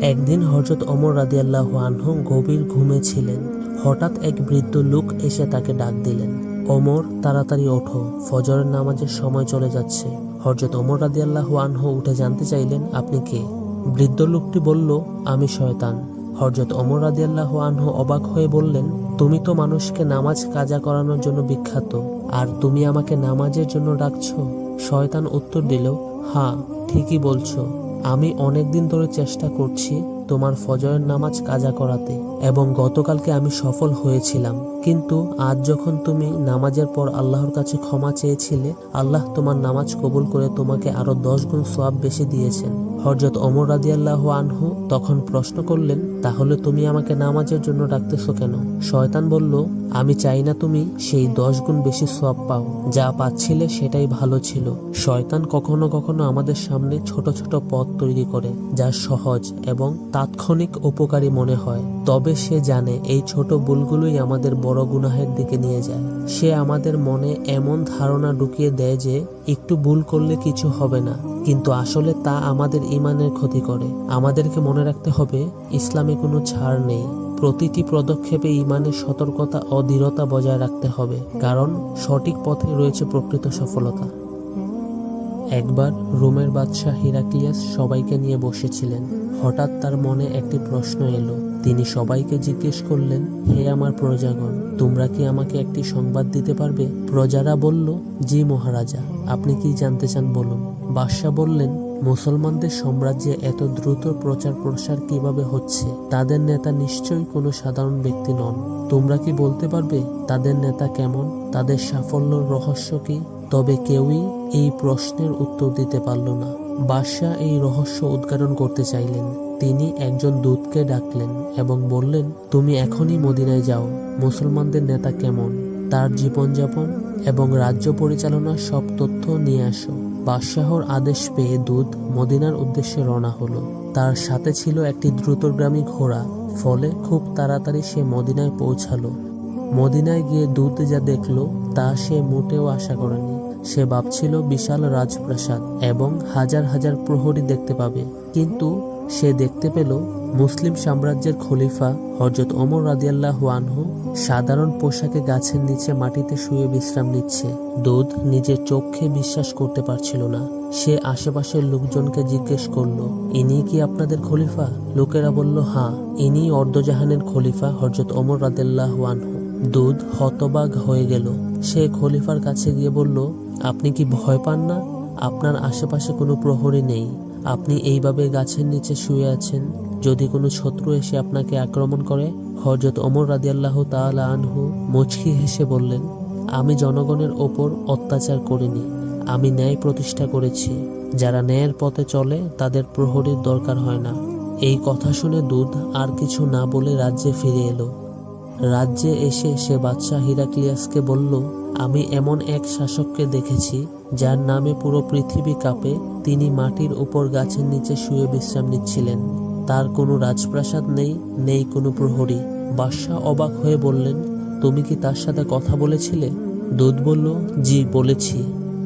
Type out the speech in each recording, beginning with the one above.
একদিন হজরত অমর রাদিয়াল্লাহু আনহু গভীর ঘুমে ছিলেন। হঠাৎ এক বৃদ্ধ লোক এসে তাকে ডাক দিলেন অমর তাড়াতাড়ি ওঠো, ফজরের নামাজের সময় চলে যাচ্ছে। হজরত অমর রাদিয়াল্লাহু আনহু উঠে জানতে চাইলেন, আপনি কে? বৃদ্ধ লোকটি বলল, আমি শয়তান। হজরত অমর রাদিয়াল্লাহু আনহু অবাক হয়ে বললেন, তুমি তো মানুষকে নামাজ কাজা করানোর জন্য বিখ্যাত, আর তুমি আমাকে নামাজের জন্য ডাকছো? শয়তান উত্তর দিল হ্যাঁ ঠিকই বলছো। আমি অনেক দিন ধরে চেষ্টা করছি তোমার ফজরের নামাজ কাজা করাতে, এবং গতকালকে আমি সফল হয়েছিলাম। কিন্তু আজ যখন তুমি নামাজের পর আল্লাহর কাছে ক্ষমা চেয়েছিলে, আল্লাহ তোমার নামাজ কবুল করে তোমাকে আরও দশ গুণ সোয়াব বেশি দিয়েছেন। হজরত অমর রাদিয়াল্লাহ আনহু তখন প্রশ্ন করলেন, তাহলে তুমি আমাকে নামাজের জন্য ডাকতেছো কেন? শয়তান বলল, আমি চাই না তুমি সেই দশ গুণ বেশি সোয়াব পাও। যা পাচ্ছিলে সেটাই ভালো ছিল। শয়তান কখনো কখনো আমাদের সামনে ছোট ছোট পথ তৈরি করে, যা সহজ এবং তাৎক্ষণিক উপকারী মনে হয়। তবে সে জানে এই ছোট ভুলগুলোই আমাদের বড় গুনাহের দিকে নিয়ে যায়। সে আমাদের মনে এমন ধারণা ঢুকিয়ে দেয় যে, একটু ভুল করলে কিছু হবে না। কিন্তু আসলে তা আমাদের ইমানের ক্ষতি করে। আমাদেরকে মনে রাখতে হবে, ইসলামে কোনো ছাড় নেই। প্রতিটি পদক্ষেপে ইমানের সতর্কতা ও দৃঢ়তা বজায় রাখতে হবে। কারণ, সঠিক পথে রয়েছে প্রকৃত সফলতা। একবার রোমের বাদশাহ হিরাক্লিয়াস সবাইকে নিয়ে বসেছিলেন। হঠাৎ তার মনে একটি প্রশ্ন এলো। তিনি সবাইকে জিজ্ঞেস করলেন, হে আমার প্রজাগণ, তোমরা কি আমাকে একটি সংবাদ দিতে পারবে? প্রজারা বলল, জি মহারাজা, আপনি কি জানতে চান বলুন? বাদশাহ বললেন, মুসলমানদের সাম্রাজ্যে এত দ্রুত প্রচার প্রসার কীভাবে হচ্ছে? তাদের নেতা নিশ্চয়ই কোনো সাধারণ ব্যক্তি নন। তোমরা কি বলতে পারবে, তাদের নেতা কেমন? তাদের সাফল্যর রহস্য কি? তবে কেউই এই প্রশ্নের উত্তর দিতে পারল না। বাদশাহ এই রহস্য উদ্ঘাটন করতে চাইলেন। তিনি একজন দূতকে ডাকলেন এবং বললেন, তুমি এখনই মদিনায় যাও। মুসলমানদের নেতা কেমন? তার জীবনযাপন এবং রাজ্য পরিচালনার সব তথ্য নিয়ে আসো। বাদশাহর আদেশ পেয়ে দূত মদিনার উদ্দেশ্যে রওনা হলো। তার সাথে ছিল একটি দ্রুতগ্রামী ঘোড়া, ফলে খুব তাড়াতাড়ি সে মদিনায় পৌঁছালো। মদিনায় গিয়ে দূত যা দেখল, তা সে মোটেও আশা করেনি। সে ভাবছিল, বিশাল রাজপ্রাসাদ এবং হাজার হাজার প্রহরী দেখতে পাবে। কিন্তু সে দেখতে পেল মুসলিম সাম্রাজ্যের খলিফা হজরত ওমর রাদিয়াল্লাহু আনহু সাধারণ পোশাকে গাছের নিচে মাটিতে শুয়ে বিশ্রাম নিচ্ছে। দুধ নিজের চোখে বিশ্বাস করতে পারছিল না। সে আশেপাশের লোকজনকে জিজ্ঞেস করল, ইনি কি আপনাদের খলিফা? লোকেরা বলল হ্যাঁ ইনি অর্ধজাহানের খলিফা হজরত ওমর রাদিয়াল্লাহু আনহু। দুধ হতবাগ হয়ে গেল। সে খলিফার কাছে গিয়ে বলল, আপনি কি ভয় পান না? আপনার আশেপাশে কোনো প্রহরী নেই। আপনি এইভাবে গাছের নিচে শুয়ে আছেন। যদি কোনো শত্রু এসে আপনাকে আক্রমণ করে হজরত ওমর রাদিয়াল্লাহু তাআলা আনহু মুচকি হেসে বললেন, আমি জনগণের ওপর অত্যাচার করিনি, আমি ন্যায় প্রতিষ্ঠা করেছি। যারা ন্যায়ের পথে চলে, তাদের প্রহরীর দরকার হয় না। এই কথা শুনে দুধ আর কিছু না বলে রাজ্যে ফিরে এলো। রাজ্যে এসে সে বাদশাহ হিরাক্লিয়াসকে বলল, আমি এমন এক শাসককে দেখেছি, যার নামে পুরো পৃথিবী কাঁপে। তিনি মাটির উপর গাছের নিচে শুয়ে বিশ্রাম নিচ্ছিলেন। তার কোনো রাজপ্রাসাদ নেই নেই কোনো প্রহরী। বাদশাহ অবাক হয়ে বললেন, তুমি কি তার সাথে কথা বলেছিলে? দুধ বলল, জি, বলেছি।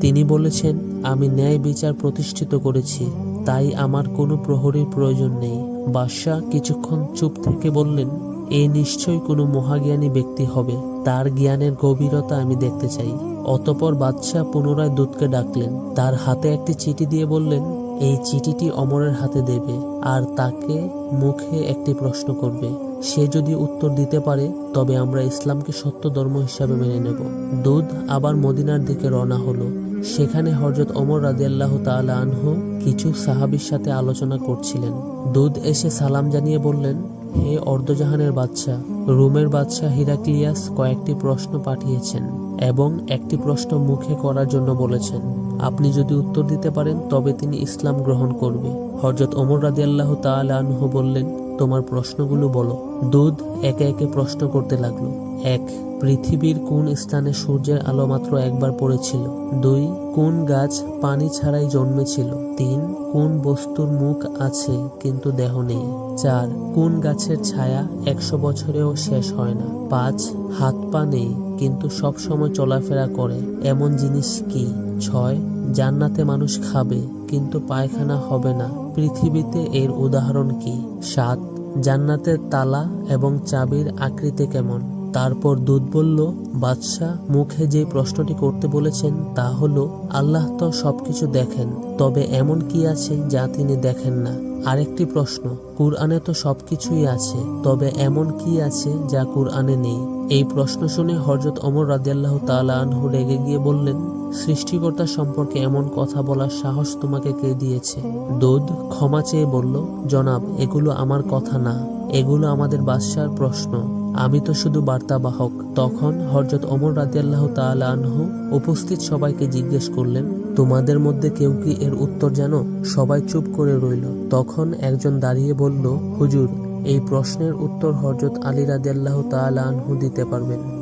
তিনি বলেছেন, আমি ন্যায় বিচার প্রতিষ্ঠিত করেছি, তাই আমার কোনো প্রহরীর প্রয়োজন নেই। বাদশাহ কিছুক্ষণ চুপ থেকে বললেন এ নিশ্চয়ই কোনো মহাজ্ঞানী ব্যক্তি হবে। তার জ্ঞানের গভীরতা আমি দেখতে চাই। অতপর বাদশাহ পুনরায় দূতকে ডাকলেন। তার হাতে একটি চিঠি দিয়ে বললেন, এই চিঠিটি অমরের হাতে দেবে আর তাকে মুখে একটি প্রশ্ন করবে। সে যদি উত্তর দিতে পারে, তবে আমরা ইসলামকে সত্য ধর্ম হিসাবে মেনে নেব। দুধ আবার মদিনার দিকে রওনা হলো। সেখানে হজরত ওমর রাদিয়াল্লাহু তাআলা আনহু কিছু সাহাবীর সাথে আলোচনা করছিলেন। দুধ এসে সালাম জানিয়ে বললেন, হে অর্ধজাহানের বাদশাহ, রোমের বাদশাহ হিরাক্লিয়াস কয়েকটি প্রশ্ন পাঠিয়েছেন এবং একটি প্রশ্ন মুখে করার জন্য বলেছেন। আপনি যদি উত্তর দিতে পারেন, তবে তিনি ইসলাম গ্রহণ করবে। হজরত ওমর রাদিয়াল্লাহু তাআলা আনহু বললেন তোমার প্রশ্নগুলো বলো। দুধ একে একে প্রশ্ন করতে লাগল। এক, পৃথিবীর কোন স্থানে সূর্যের আলো মাত্র একবার পড়েছিল? দুই, কোন গাছ পানি ছাড়াই জন্মেছিল? তিন, কোন বস্তুর মুখ আছে কিন্তু দেহ নেই? চার, কোন গাছের ছায়া একশো বছরেও শেষ হয় না? পাঁচ, হাত পা নেই কিন্তু সব সময় চলাফেরা করে। এমন জিনিস কি? ছয়, জান্নাতে মানুষ খাবে কিন্তু পায়খানা হবে না। পৃথিবীতে এর উদাহরণ কি? সাত জান্নাতের তালা এবং চাবির আকৃতি কেমন? তারপর দুধ বলল, বাদশাহ, মুখে যে প্রশ্নটি করতে বলেছেন তা হলো, আল্লাহ তো সবকিছু দেখেন, তবে এমন কি আছে যা তিনি দেখেন না? আরেকটি প্রশ্ন, কুরআনে তো সবকিছুই আছে, তবে এমন কি আছে যা কুরআনে নেই? এই প্রশ্ন শুনে হজরত অমর রাদিয়াল্লাহ তালা আনহু রেগে গিয়ে বললেন সৃষ্টিকর্তা সম্পর্কে এমন কথা বলার সাহস তোমাকে কে দিয়েছে? দুধ ক্ষমা চেয়ে বলল, জনাব, এগুলো আমার কথা না। এগুলো আমাদের বাদশার প্রশ্ন। আমি তো শুধু বার্তাবাহক। তখন হরজত অমর রাদিয়াল্লাহ তাআলা আনহু উপস্থিত সবাইকে জিজ্ঞেস করলেন, তোমাদের মধ্যে কেউ কি এর উত্তর জানো? সবাই চুপ করে রইল। তখন একজন দাঁড়িয়ে বলল, হুজুর, এই প্রশ্নের উত্তর হরজত আলী রাদিয়াল্লাহ তাআলা আনহু দিতে পারবেন।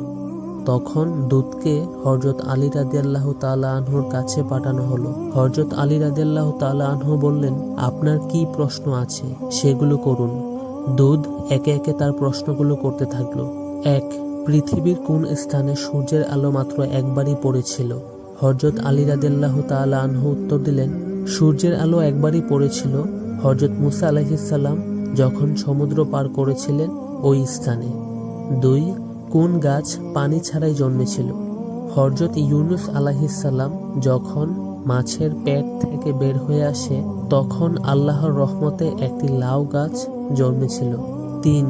তখন দূতকে হরজত আলী রাদিয়াল্লাহ তাআলা আনহুর কাছে পাঠানো হলো। হরজত আলী রাদিয়াল্লাহ তাআলা আনহু বললেন, আপনার কি প্রশ্ন আছে? সেগুলো করুন। দুধ একে একে তার প্রশ্নগুলো করতে থাকল। এক, পৃথিবীর কোন স্থানে সূর্যের আলো মাত্র একবারই পড়েছিল? হরজত আলী রাদিয়াল্লাহ তাআলা আনহু উত্তর দিলেন, সূর্যের আলো একবারই পড়েছিল হরজত মুসা আলাইহিসসালাম যখন সমুদ্র পার করেছিলেন ওই স্থানে। দুই কোন গাছ পানি ছাড়াই জন্মেছিল? হরজত ইউনুস আলাহিসাল্লাম যখন মাছের পেট থেকে বের হয়ে আসে, তখন আল্লাহর রহমতে একটি লাউ গাছ জন্মেছিল। তিন,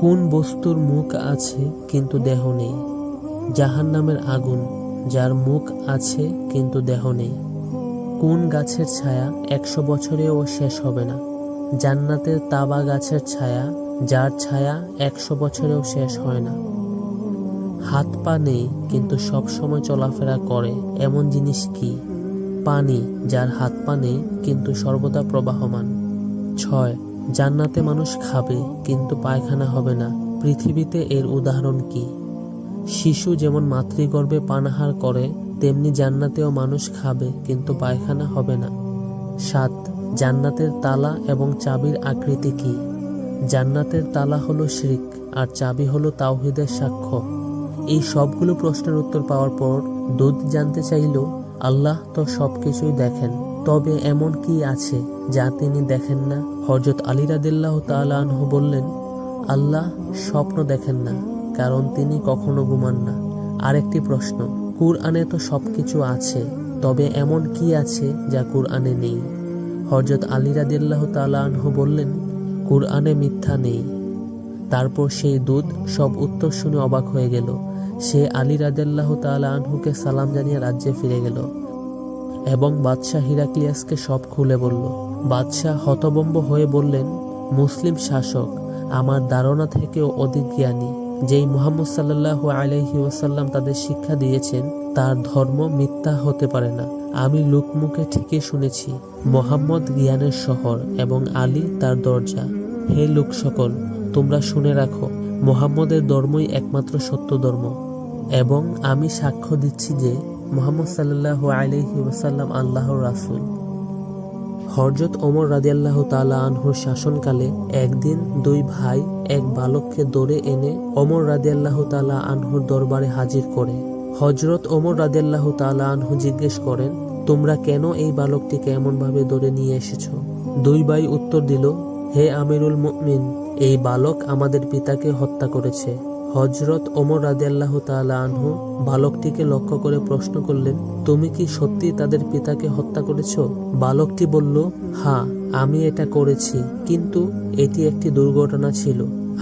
কোন বস্তুর মুখ আছে কিন্তু দেহ নেই? জাহান নামের আগুন, যার মুখ আছে কিন্তু দেহ নেই। কোন গাছের ছায়া একশো বছরেও শেষ হবে না? জান্নাতের তাবা গাছের ছায়া, যার ছায়া একশো বছরেও শেষ হয় না। হাত পা নেই, কিন্তু সব সময় চলাফেরা করে। এমন জিনিস কি? পানি, যার হাত পা নেই, কিন্তু সর্বদা প্রবাহমান। ছয়, জান্নাতে মানুষ খাবে, কিন্তু পায়খানা হবে না। পৃথিবীতে এর উদাহরণ কি? শিশু যেমন মাতৃগর্ভে পানাহার করে, তেমনি জান্নাতেও মানুষ খাবে, কিন্তু পায়খানা হবে না। সাত, জান্নাতের তালা এবং চাবির আকৃতি কি? জান্নাতের তালা হলো শিরিক, আর চাবি হলো তাওহিদের সাক্ষ্য। এই সবগুলো প্রশ্নের উত্তর পাওয়ার পর দুধ জানতে চাইল, আল্লাহ তো সবকিছুই দেখেন, তবে এমন কি আছে যা তিনি দেখেন না? হজরত আলী রাদিল্লাহ তাআলা আনহু বললেন, আল্লাহ স্বপ্ন দেখেন না, কারণ তিনি কখনো ঘুমান না। আরেকটি প্রশ্ন, কুরআনে তো সব কিছু আছে, তবে এমন কি আছে যা কুরআনে নেই? হজরত আলী রাদিল্লাহ তাআলা আনহু বললেন, কুরআনে মিথ্যা নেই। তারপর সেই দুধ সব উত্তর শুনে অবাক হয়ে গেল। সে আলী রাদেল্লাহ তাআলা আনহুকে সালাম জানিয়ে রাজ্যে ফিরে গেল এবং বাদশাহ হিরাক্লিয়াসকে সব খুলে বলল, বাদশাহ হতবম্ব হয়ে বললেন, মুসলিম শাসক, আমার ধারণা থেকেও অধিক জ্ঞানী, যেই মোহাম্মদ সাল্লাল্লাহু আলাইহি ওয়াসাল্লাম তাদের শিক্ষা দিয়েছেন, তার ধর্ম মিথ্যা হতে পারে না। আমি লোকমুখে ঠিকই শুনেছি, মোহাম্মদ জ্ঞানের শহর এবং আলী তার দরজা। হে লোক সকল তোমরা শুনে রাখো, মোহাম্মদের ধর্মই একমাত্র সত্য ধর্ম। এবং আমি সাক্ষ্য দিচ্ছি যে মোহাম্মদ সাল্লাহ আলহি ওসাল্লাম আল্লাহর রাসুল। হরজত ওমর রাদিয়াল্লাহ তালা আনহুর শাসনকালে একদিন দুই ভাই এক বালককে দৌড়ে এনে ওমর রাদিয়াল্লাহ তালা আনহুর দরবারে হাজির করে। হজরত ওমর রাদিয়াল্লাহ তালা আনহু জিজ্ঞেস করেন, তোমরা কেন এই বালকটিকে এমনভাবে দৌড়ে নিয়ে এসেছ? দুই ভাই উত্তর দিল, হে আমিরুল মুমিন, এই বালক আমাদের পিতাকে হত্যা করেছে। হজরত ওমর রাদিয়াল্লাহ তাআলা আনহু বালকটিকে লক্ষ্য করে প্রশ্ন করলেন, তুমি কি সত্যি তাদের পিতাকে হত্যা করেছ? বালকটি বলল হ্যাঁ আমি এটা করেছি, কিন্তু এটি একটি দুর্ঘটনা ছিল।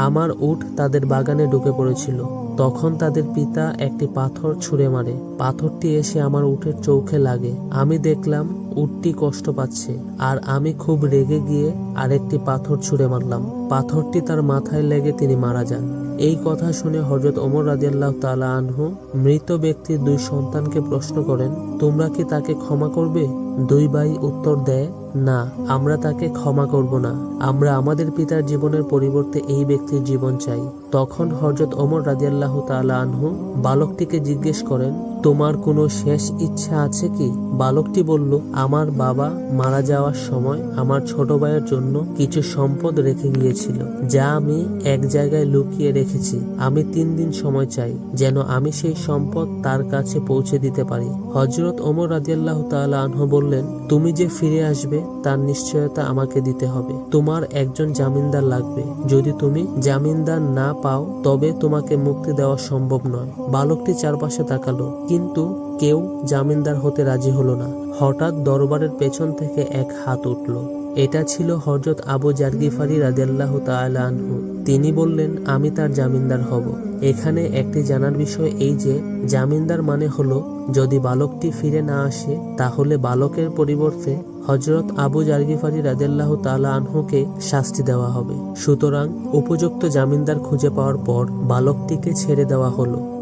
আমার উট তাদের বাগানে ঢুকে পড়েছিল। তখন তাদের পিতা একটি পাথর ছুঁড়ে মারে। পাথরটি এসে আমার উটের চৌখে লাগে। আমি দেখলাম উটটি কষ্ট পাচ্ছে, আর আমি খুব রেগে গিয়ে আরেকটি পাথর ছুঁড়ে মারলাম। পাথরটি তার মাথায় লেগে তিনি মারা যান। এই কথা শুনে হজরত ওমর রাজিয়াল্লাহ তালা আনহু মৃত ব্যক্তির দুই সন্তানকে প্রশ্ন করেন, তোমরা কি তাকে ক্ষমা করবে? দুই ভাই উত্তর দেয়, না, আমরা তাকে ক্ষমা করব না। আমরা আমাদের পিতার জীবনের পরিবর্তে এই ব্যক্তির জীবন চাই। তখন হজরত ওমর রাজিয়াল্লাহ তাআলা আনহু বালকটিকে জিজ্ঞেস করেন, তোমার কোনো শেষ ইচ্ছা আছে কি? বালকটি বলল, আমার বাবা মারা যাওয়ার সময় আমার ছোট ভাইয়ের জন্য কিছু সম্পদ রেখে গিয়েছিল, যা আমি এক জায়গায় লুকিয়ে রেখেছি। আমি তিন দিন সময় চাই, যেন আমি সেই সম্পদ তার কাছে পৌঁছে দিতে পারি। হজরত ওমর রাজিয়াল্লাহ তাআলা আনহু বললেন, তুমি যে ফিরে আসবে, তার নিশ্চয়তা আমাকে দিতে হবে। তোমার একজন জামিনদার লাগবে। যদি তুমি জামিনদার না পাও, তবে তোমাকে মুক্তি দেওয়া সম্ভব নয়। বালকটি চারপাশে তাকালো, কিন্তু কেউ জামিনদার হতে রাজি হলো না। হঠাৎ দরবারের পেছন থেকে এক হাত উঠল। এটা ছিল হজরত আবু জারগিফারি রাদিয়াল্লাহু তাআলা আনহু। তিনি বললেন, আমি তার জামিনদার হব। এখানে একটি জানার বিষয় এই যে, জামিনদার মানে হলো, যদি বালকটি ফিরে না আসে, তাহলে বালকের পরিবর্তে হজরত আবু জারগিফারি রাদিয়াল্লাহু তাআলা আনহুকে শাস্তি দেওয়া হবে। সুতরাং, উপযুক্ত জামিনদার খুঁজে পাওয়ার পর বালকটিকে ছেড়ে দেওয়া হলো।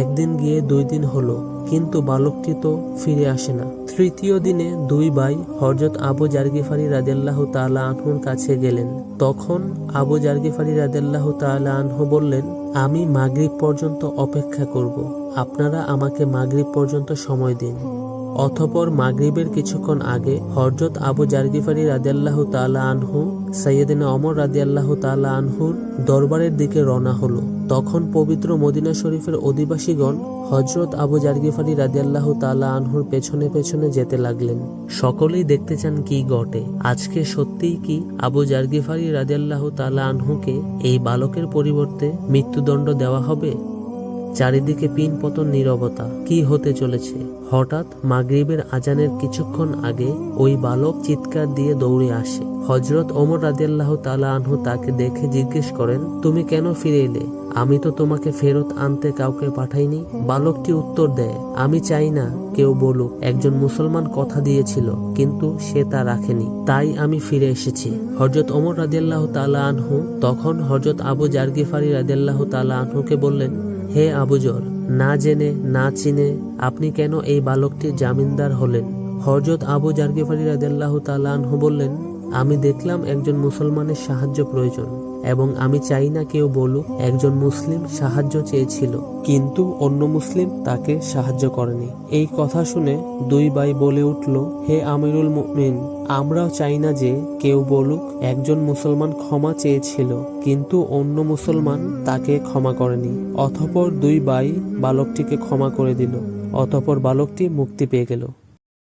একদিন গিয়ে দুই দিন হলো, কিন্তু বালকটি তো ফিরে আসে না। তৃতীয় দিনে দুই ভাই হরজত আবু জারগিফারি রাদেল্লাহ তাআলা আনহুর কাছে গেলেন। তখন আবু জারগিফারি রাদেল্লাহ তাআলা আনহু বললেন, আমি মাগরিব পর্যন্ত অপেক্ষা করব। আপনারা আমাকে মাগরিব পর্যন্ত সময় দিন। অথপর মাগরিবের কিছুক্ষণ আগে হরজত আবু জারগিফারি রাদিয়াল্লাহ তাআলা আনহু সৈয়দিনা অমর রাদিয়াল্লাহ তাআলা আনহুর দরবারের দিকে রওনা হলো। তখন পবিত্র মদিনা শরীফের অধিবাসীগণ হজরত আবু জার্গিফারি রাজিয়াল্লাহ তালা আনহুর পেছনে পেছনে যেতে লাগলেন। সকলেই দেখতে চান কি ঘটে। আজকে সত্যিই কি আবু জার্গিফারি রাজিয়াল্লাহ তালা আনহুকে এই বালকের পরিবর্তে মৃত্যুদণ্ড দেওয়া হবে? চারিদিকে পিন পতন নীরবতা। কি হতে চলেছে? হঠাৎ মাগরিবের আজানের কিছুক্ষণ আগে ওই বালক চিৎকার দিয়ে দৌড়ে আসে। হজরত ওমর রাদিয়াল্লাহ তালা আনহু তাকে দেখে জিজ্ঞেস করেন, তুমি কেন ফিরে এলে? আমি তো তোমাকে ফেরত আনতে কাউকে পাঠাইনি। বালকটি উত্তর দেয়, আমি চাই না কেউ বলুক, একজন মুসলমান কথা দিয়েছিল, কিন্তু সে তা রাখেনি, তাই আমি ফিরে এসেছি। হজরত ওমর রাদিয়াল্লাহ তালা আনহু তখন হজরত আবু জারগিফারি রাদিয়াল্লাহ তালা আনহুকে বললেন হে আবুজর, না জেনে, না চিনে আপনি কেন এই বালকটি জামিনদার হলেন? হরজত আবু জার্গিফারি রাদেল্লাহ তালানহু বললেন, আমি দেখলাম একজন মুসলমানের সাহায্য প্রয়োজন। এবং আমি চাই না কেউ বলুক, একজন মুসলিম সাহায্য চেয়েছিল। কিন্তু অন্য মুসলিম তাকে সাহায্য করেনি। এই কথা শুনে দুই ভাই বলে উঠল, হে আমিরুল মুমিন, আমরাও চাই না যে কেউ বলুক, একজন মুসলমান ক্ষমা চেয়েছিল, কিন্তু অন্য মুসলমান তাকে ক্ষমা করেনি। অথপর দুই ভাই বালকটিকে ক্ষমা করে দিল, অতপর বালকটি মুক্তি পেয়ে গেল।